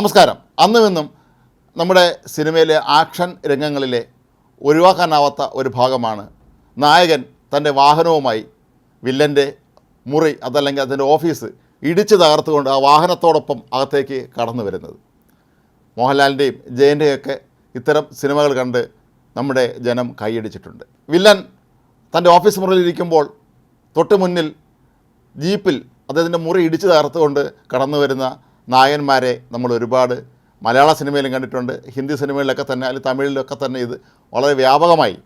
നമസ്കാരം. അന്നും ഇന്നും നമ്മുടെ സിനിമയിലെ ആക്ഷൻ രംഗങ്ങളിലെ ഒഴിവാക്കാനാവാത്ത ഒരു ഭാഗമാണ് നായകൻ തന്റെ വാഹനവുമായി വില്ലന്റെ മുറി അതല്ലെങ്കിൽ അതിന്റെ ഓഫീസ് ഇടിച്ചു തകർത്തുകൊണ്ട് ആ വാഹനത്തോടൊപ്പം അകത്തേക്ക് കടന്നു വരുന്നത്. മോഹൻലാലിന്റെയും ജയന്റെയൊക്കെ ഇത്തരം സിനിമകൾ കണ്ട് നമ്മുടെ ജനം കൈയടിച്ചിട്ടുണ്ട്. വില്ലൻ തന്റെ ഓഫീസ് മുറിയിലിരിക്കുമ്പോൾ തൊട്ട് മുന്നിൽ ജീപ്പിൽ അദ്ദേഹത്തിന്റെ മുറി ഇടിച്ചു തകർത്തുകൊണ്ട് കടന്നു വരുന്ന നായകന്മാരെ നമ്മൾ ഒരുപാട് മലയാള സിനിമയിലും കണ്ടിട്ടുണ്ട് ഹിന്ദി സിനിമയിലൊക്കെ തന്നെ അല്ലെങ്കിൽ തമിഴിലൊക്കെ തന്നെ ഇത് വളരെ വ്യാപകമായി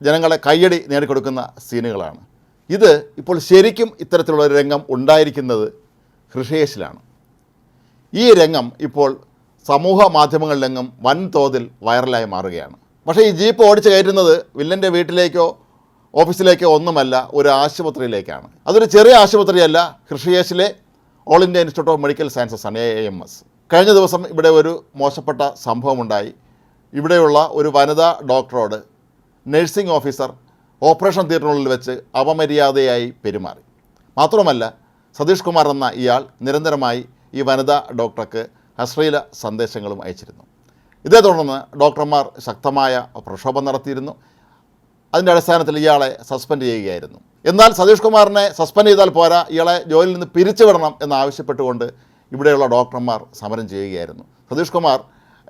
ജനങ്ങളെ കയ്യടി നേടിക്കൊടുക്കുന്ന സീനുകളാണ്. ഇത് ഇപ്പോൾ ശരിക്കും ഇത്തരത്തിലുള്ള ഒരു രംഗം ഉണ്ടായിരിക്കുന്നത് ഹൃഷേഷിലാണ് ഈ രംഗം ഇപ്പോൾ സമൂഹ മാധ്യമങ്ങളിലെങ്ങും വൻതോതിൽ വൈറലായി മാറുകയാണ്. പക്ഷേ ഈ ജീപ്പ് ഓടിച്ച് കയറ്റുന്നത് വില്ലന്റെ വീട്ടിലേക്കോ ഓഫീസിലേക്കോ ഒന്നുമല്ല ഒരു ആശുപത്രിയിലേക്കാണ്. അതൊരു ചെറിയ ആശുപത്രിയല്ല ഹൃഷിയേഷിലെ all India institute of medical sciences ആണ് എ എം എസ് കഴിഞ്ഞ ദിവസം ഇവിടെ ഒരു മോശപ്പെട്ട സംഭവമുണ്ടായി. ഇവിടെയുള്ള ഒരു വനിതാ ഡോക്ടറോട് നഴ്സിംഗ് ഓഫീസർ ഓപ്പറേഷൻ തിയേറ്ററിനുള്ളിൽ വെച്ച് അപമര്യാദയായി പെരുമാറി. മാത്രമല്ല സതീഷ് കുമാർ എന്ന ഇയാൾ നിരന്തരമായി ഈ വനിതാ ഡോക്ടർക്ക് അശ്ലീല സന്ദേശങ്ങളും അയച്ചിരുന്നു. ഇതേ തുടർന്ന് ഡോക്ടർമാർ ശക്തമായ പ്രക്ഷോഭം നടത്തിയിരുന്നു. അതിന്റെ അടിസ്ഥാനത്തിൽ ഇയാളെ സസ്പെൻഡ് ചെയ്യുകയായിരുന്നു. എന്നാൽ സതീഷ് കുമാറിനെ സസ്പെൻഡ് ചെയ്താൽ പോരാ ഇയാളെ ജോലിയിൽ നിന്ന് പിരിച്ചുവിടണം എന്നാവശ്യപ്പെട്ടുകൊണ്ട് ഇവിടെയുള്ള ഡോക്ടർമാർ സമരം ചെയ്യുകയായിരുന്നു. സതീഷ് കുമാർ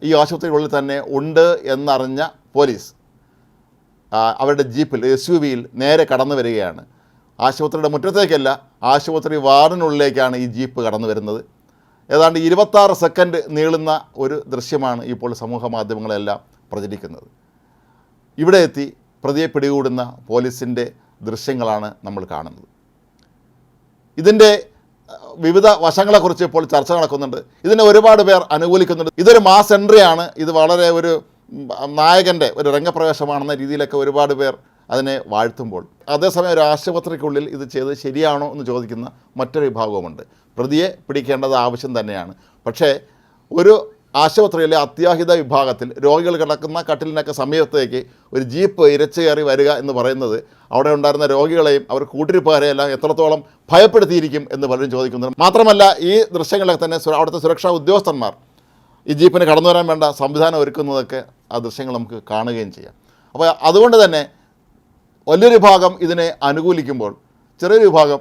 ഈ ആശുപത്രിക്കുള്ളിൽ തന്നെ ഉണ്ട് എന്നറിഞ്ഞ പോലീസ് അവരുടെ ജീപ്പിൽ എസ് യു വിയിൽ നേരെ കടന്നു വരികയാണ്. ആശുപത്രിയുടെ മുറ്റത്തേക്കല്ല ആശുപത്രി വാർഡിനുള്ളിലേക്കാണ് ഈ ജീപ്പ് കടന്നു വരുന്നത്. ഏതാണ്ട് ഇരുപത്താറ് സെക്കൻഡ് നീളുന്ന ഒരു ദൃശ്യമാണ് ഇപ്പോൾ സമൂഹ മാധ്യമങ്ങളെല്ലാം പ്രചരിക്കുന്നത്. ഇവിടെ എത്തി പ്രതിയെ പിടികൂടുന്ന പോലീസിന്റെ ദൃശ്യങ്ങളാണ് നമ്മൾ കാണുന്നത്. ഇതിന്റെ വിവിധ വശങ്ങളെക്കുറിച്ച് ഇപ്പോൾ ചർച്ച നടക്കുന്നുണ്ട്. ഇതിനെ ഒരുപാട് പേർ അനുകൂലിക്കുന്നുണ്ട്. ഇതൊരു മാസ് എൻട്രിയാണ് ഇത് വളരെ ഒരു നായകന്റെ ഒരു രംഗപ്രവേശമാണെന്ന രീതിയിലൊക്കെ ഒരുപാട് പേർ അതിനെ വാഴ്ത്തുമ്പോൾ. അതേസമയം ഒരു ആശുപത്രിക്കുള്ളിൽ ഇത് ചെയ്ത് ശരിയാണോ എന്ന് ചോദിക്കുന്ന മറ്റൊരു വിഭാഗവുമുണ്ട്. പ്രതിയെ പിടിക്കേണ്ടത് ആവശ്യം തന്നെയാണ്. പക്ഷേ ഒരു ആശുപത്രിയിലെ അത്യാഹിത വിഭാഗത്തിൽ രോഗികൾ കിടക്കുന്ന കട്ടിലിനൊക്കെ സമീപത്തേക്ക് ഒരു ജീപ്പ് ഇരച്ചേറി വരിക എന്ന് പറയുന്നത് അവിടെ ഉണ്ടായിരുന്ന രോഗികളെയും അവർ കൂട്ടിരിപ്പുകാരെയും എല്ലാം എത്രത്തോളം ഭയപ്പെടുത്തിയിരിക്കും എന്ന് പലരും ചോദിക്കുന്നുണ്ട്. മാത്രമല്ല ഈ ദൃശ്യങ്ങളൊക്കെ തന്നെ അവിടുത്തെ സുരക്ഷാ ഉദ്യോഗസ്ഥന്മാർ ഈ ജീപ്പിന് കടന്നു വരാൻ വേണ്ട സംവിധാനം ഒരുക്കുന്നതൊക്കെ ആ ദൃശ്യങ്ങൾ നമുക്ക് കാണുകയും ചെയ്യാം. അപ്പോൾ അതുകൊണ്ട് തന്നെ വലിയൊരു ഭാഗം ഇതിനെ അനുകൂലിക്കുമ്പോൾ ചെറിയൊരു വിഭാഗം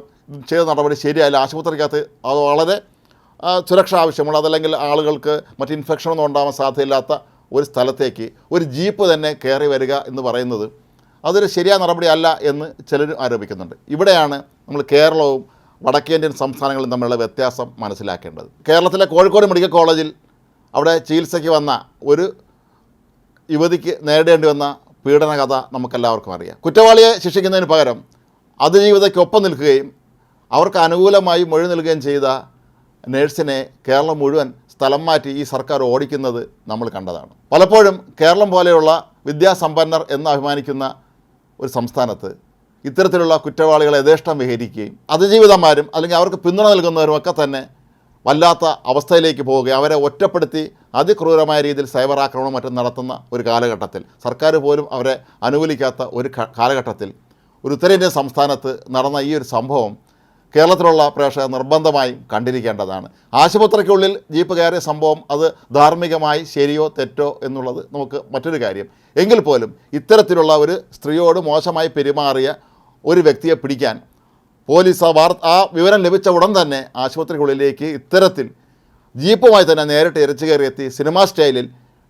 ചെയ്ത നടപടി ശരിയായാലും ആശുപത്രിക്കകത്ത് അത് വളരെ സുരക്ഷ ആവശ്യമുള്ള അതല്ലെങ്കിൽ ആളുകൾക്ക് മറ്റ് ഇൻഫെക്ഷനൊന്നും ഉണ്ടാവാൻ സാധ്യതയില്ലാത്ത ഒരു സ്ഥലത്തേക്ക് ഒരു ജീപ്പ് തന്നെ കയറി വരിക എന്ന് പറയുന്നത് അതൊരു ശരിയായ നടപടിയല്ല എന്ന് ചിലരും ആരോപിക്കുന്നുണ്ട്. ഇവിടെയാണ് നമ്മൾ കേരളവും വടക്കേന്ത്യൻ സംസ്ഥാനങ്ങളും തമ്മിലുള്ള വ്യത്യാസം മനസ്സിലാക്കേണ്ടത്. കേരളത്തിലെ കോഴിക്കോട് മെഡിക്കൽ കോളേജിൽ അവിടെ ചികിത്സയ്ക്ക് വന്ന ഒരു യുവതിക്ക് നേരിടേണ്ടി വന്ന പീഡന കഥ നമുക്കെല്ലാവർക്കും അറിയാം. കുറ്റവാളിയെ ശിക്ഷിക്കുന്നതിന് പകരം അതിജീവിതയ്ക്കൊപ്പം നിൽക്കുകയും അവർക്ക് അനുകൂലമായി മൊഴി നൽകുകയും ചെയ്ത നേഴ്സിനെ കേരളം മുഴുവൻ സ്ഥലം മാറ്റി ഈ സർക്കാർ ഓടിക്കുന്നത് നമ്മൾ കണ്ടതാണ്. പലപ്പോഴും കേരളം പോലെയുള്ള വിദ്യാസമ്പന്നർ എന്ന് അഭിമാനിക്കുന്ന ഒരു സംസ്ഥാനത്ത് ഇത്തരത്തിലുള്ള കുറ്റവാളികളെ യഥേഷ്ടം വിഹരിക്കുകയും അതിജീവിതന്മാരും അല്ലെങ്കിൽ അവർക്ക് പിന്തുണ നൽകുന്നവരും ഒക്കെ തന്നെ വല്ലാത്ത അവസ്ഥയിലേക്ക് പോവുകയും അവരെ ഒറ്റപ്പെടുത്തി അതിക്രൂരമായ രീതിയിൽ സൈബർ ആക്രമണം മറ്റും നടത്തുന്ന ഒരു കാലഘട്ടത്തിൽ സർക്കാർ പോലും അവരെ അനുകൂലിക്കാത്ത ഒരു കാലഘട്ടത്തിൽ ഒരു ഉത്തരേന്ത്യൻ സംസ്ഥാനത്ത് നടന്ന ഈ ഒരു സംഭവം കേരളത്തിലുള്ള പ്രേക്ഷകർ നിർബന്ധമായും കണ്ടിരിക്കേണ്ടതാണ്. ആശുപത്രിക്കുള്ളിൽ ജീപ്പ് കയറിയ സംഭവം അത് ധാർമ്മികമായി ശരിയോ തെറ്റോ എന്നുള്ളത് നമുക്ക് മറ്റൊരു കാര്യം. എങ്കിൽ പോലും ഇത്തരത്തിലുള്ള ഒരു സ്ത്രീയോട് മോശമായി പെരുമാറിയ ഒരു വ്യക്തിയെ പിടിക്കാൻ പോലീസ് ആ വാർ ആ വിവരം ലഭിച്ച ഉടൻ തന്നെ ആശുപത്രിക്കുള്ളിലേക്ക് ഇത്തരത്തിൽ ജീപ്പുമായി തന്നെ നേരിട്ട് ഇരച്ചു കയറിയെത്തി സിനിമാ സ്റ്റൈലിൽ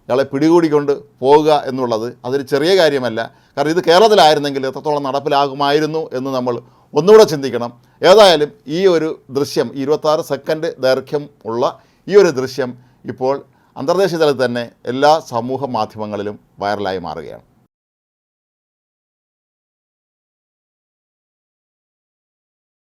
ഇയാളെ പിടികൂടിക്കൊണ്ട് പോവുക എന്നുള്ളത് അതൊരു ചെറിയ കാര്യമല്ല. കാരണം ഇത് കേരളത്തിലായിരുന്നെങ്കിൽ എത്രത്തോളം നടപ്പിലാകുമായിരുന്നു എന്ന് നമ്മൾ ഒന്നുകൂടെ ചിന്തിക്കണം. ഏതായാലും ഈ ഒരു ദൃശ്യം ഇരുപത്താറ് സെക്കൻഡ് ദൈർഘ്യം ഉള്ള ഈ ഒരു ദൃശ്യം ഇപ്പോൾ അന്തർദേശീയ തലത്തിൽ തന്നെ എല്ലാ സമൂഹ മാധ്യമങ്ങളിലും വൈറലായി മാറുകയാണ്.